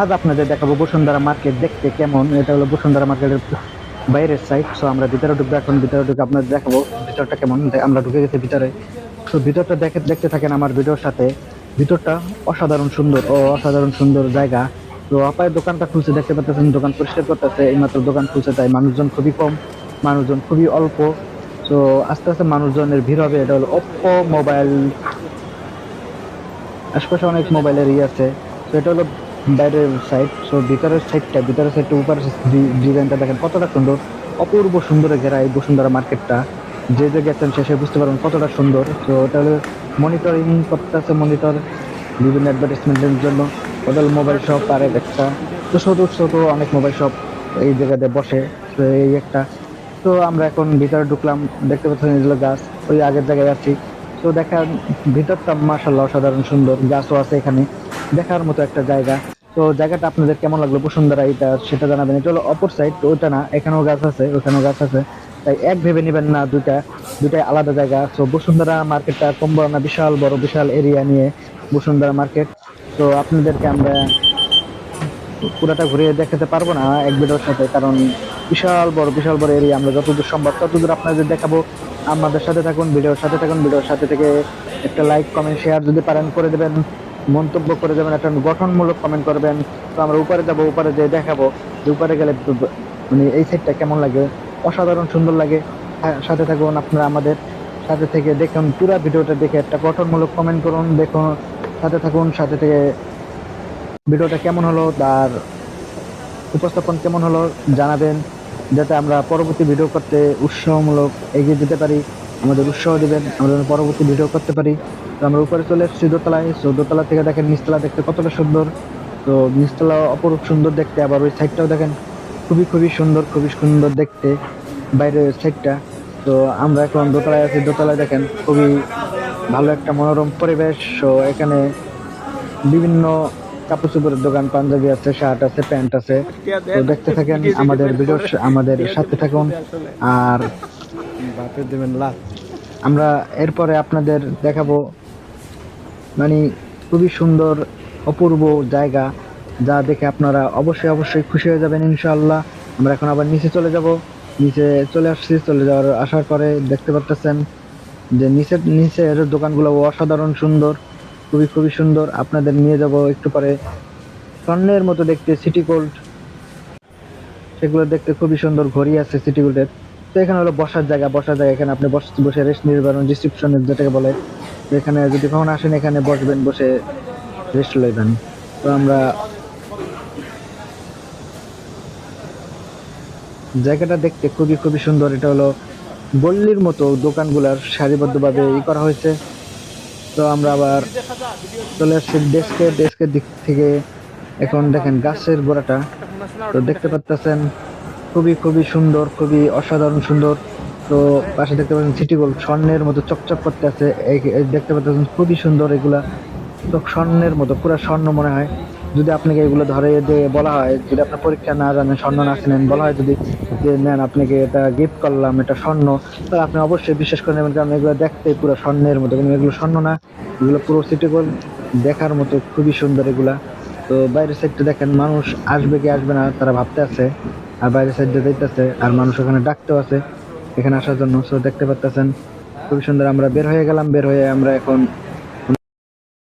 আজ আপনাদের দেখাবো বসুন্ধরা মার্কেট দেখতে কেমন। এটা হলো বসুন্ধরা মার্কেটের বাইরের সাইড সো আমরা ভিতরে ঢুকবো, এখন ভিতরে ঢুকে আপনাদের দেখাবো ভিতরটা কেমন। আমরা ঢুকে গেছি ভিতরে। তো ভিতরটা দেখে, দেখতে থাকেন আমার ভিডিওর সাথে। ভিতরটা অসাধারণ সুন্দর ও অসাধারণ সুন্দর জায়গা। তো আপায় দোকানটা খুলছে, দেখতে পাচ্ছেন দোকান পরিষ্কার করতেছে। এইমাত্র দোকান খুলছে, তাই মানুষজন খুবই কম, মানুষজন খুবই অল্প। তো আস্তে আস্তে মানুষজনের ভিড় হবে, এটা হলো ওপ্পো মোবাইল আশপাশে অনেক মোবাইলের ই আছে। তো এটা হলো বাইরের সাইড সো ভিতরের সাইডটা ভিতরের সাইডটা উপরের ডিজাইনটা দেখেন, কতটা সুন্দর, অপূর্ব সুন্দরে ঘেরা এই বসুন্ধরা মার্কেটটা যে যে গেছেন শেষে বুঝতে পারবেন কতটা সুন্দর। তো ওটা হলো মনিটরিং করতেছে মনিটর বিভিন্ন অ্যাডভার্টাইজমেন্টের জন্য। হলো মোবাইল শপ আর এক একটা। তো ছোট ছোট অনেক মোবাইল শপ এই জায়গাতে বসে। তো এই একটা। তো আমরা এখন ভিতরে ঢুকলাম, দেখতে পাচ্ছেন এগুলো গাছ, ওই আগের জায়গায় আছি। তো দেখার ভিতরটা মার্শাল্লাহ অসাধারণ সুন্দর, গাছও আছে এখানে। দেখার মতো একটা জায়গা। তো জায়গাটা আপনাদের কেমন লাগল? বসুন্ধরা এটা, সেটা জানাবেন। হলো অপর সাইড তো ওইটা না, এখানেও গাছ আছে, ওখানেও গাছ আছে। তাই এক ভেবে নেবেন না দুইটা, দুইটাই আলাদা জায়গা। তো বসুন্ধরা মার্কেটটা কম বড় না, বিশাল বড়, বিশাল এরিয়া নিয়ে বসুন্ধরা মার্কেট তো আপনাদেরকে আমরা পুরোটা ঘুরিয়ে দেখাতে পারব না এক ভিডিওর সাথে, কারণ বিশাল বড় বিশাল বড় এরিয়া আমরা যতদূর সম্ভব, ততদূর আপনাদের দেখাবো। আমাদের সাথে থাকুন, ভিডিওর সাথে থাকুন, ভিডিওর সাথে থেকে একটা লাইক কমেন্ট শেয়ার যদি পারেন, করে দেবেন। মন্তব্য করে যাবেন একটা গঠনমূলক কমেন্ট করবেন। তো আমরা উপরে যাব উপরে যে দেখাবো যে উপরে গেলে মানে এই সাইডটা কেমন লাগে? অসাধারণ সুন্দর লাগে। হ্যাঁ, সাথে থাকুন আপনারা আমাদের। সাথে থেকে দেখুন পুরো ভিডিওটা দেখে একটা গঠনমূলক কমেন্ট করুন দেখুন সাথে থাকুন সাথে থেকে ভিডিওটা কেমন হলো তার উপস্থাপন কেমন হলো জানাবেন যাতে আমরা পরবর্তী ভিডিও করতে উৎসাহমূলক এগিয়ে যেতে পারি আমাদের উৎসাহ দেবেন আমরা পরবর্তী ভিডিও করতে পারি। তো আমরা উপরে চলে এসেছি দোতলায়। সো দোতলা থেকে দেখেন নিচতলা দেখতে কতটা সুন্দর। তো নিচতলা অপরূপ সুন্দর দেখতে আবার ওই সাইডটাও দেখেন খুবই খুবই সুন্দর খুবই সুন্দর দেখতে বাইরের সাইডটা তো আমরা এখন দোতলায় আছি। দোতলায় দেখেন খুবই ভালো একটা মনোরম পরিবেশ। তো এখানে বিভিন্ন কাপড় চোপড়ের দোকান পাঞ্জাবি আছে শার্ট আছে প্যান্ট আছে। তো দেখতে থাকেন আমাদের ভিডিও আমাদের সাথে থাকুন। আর বাপে দেবেন লাভ আমরা এরপরে আপনাদের দেখাবো মানে খুবই সুন্দর, অপূর্ব জায়গা যা দেখে আপনারা অবশ্যই অবশ্যই খুশি হয়ে যাবেন ইনশাআল্লাহ। আমরা এখন আবার নিচে চলে যাব। নিচে চলে আসছি, চলে যাওয়ার আসার পরে দেখতে পারতেছেন যে নিচের নিচের দোকানগুলো অসাধারণ সুন্দর, খুবই খুবই সুন্দর। আপনাদের নিয়ে যাব একটু পরে স্বর্ণের মতো দেখতে সিটি গোল্ড সেগুলো দেখতে খুবই সুন্দর, ঘড়ি আছে সিটি গোল্ডের তো এখানে হলো বসার জায়গা বসার জায়গা এখানে আপনি বস, বসে রেস্ট নিতে পারেন রিসিপশনের যেটাকে বলে এখানে যদি কখন আসেন এখানে বসবেন, বসে রেস্ট লইবেন। তো আমরা জায়গাটা দেখতে খুবই খুবই সুন্দর। এটা হলো গল্লির মতো দোকানগুলার সারিবদ্ধভাবে ই করা হয়েছে। তো আমরা আবার চলে আসছি ডেস্কে ডেস্কের দিক থেকে। এখন দেখেন গাছের গোড়াটা। তো দেখতে পাচ্ছেন খুবই খুবই সুন্দর, খুবই অসাধারণ সুন্দর। তো পাশে দেখতে পাচ্ছেন সিটি গোল্ড স্বর্ণের মতো চকচক করতে আছে। এই- দেখতে পাচ্ছেন খুবই সুন্দর এগুলা। তো স্বর্ণের মতো, পুরো স্বর্ণ মনে হয়। যদি আপনাকে এগুলো ধরে দিয়ে বলা হয়, যদি আপনার পরীক্ষা না জানেন, স্বর্ণ না চিনেন বলা হয় যদি যে নেন, আপনাকে এটা গিফট করলাম, এটা স্বর্ণ তাহলে আপনি অবশ্যই বিশ্বাস করে নেবেন কারণ এগুলো দেখতে পুরো স্বর্ণের মতো। কিন্তু এগুলো স্বর্ণ না, এগুলো পুরো সিটি গোল্ড দেখার মতো খুবই সুন্দর এগুলা। তো বাইরের সাইডটা দেখেন, মানুষ আসবে কি আসবে না, তারা ভাবতে আছে। আর বাইরের সাইডে যাইতেছে, আর মানুষ ওখানে ডাকতেও আছে। এখানে আসার জন্য দেখতে পারতেছেন, খুবই সুন্দর আমরা বের হয়ে গেলাম, বের হয়ে আমরা এখন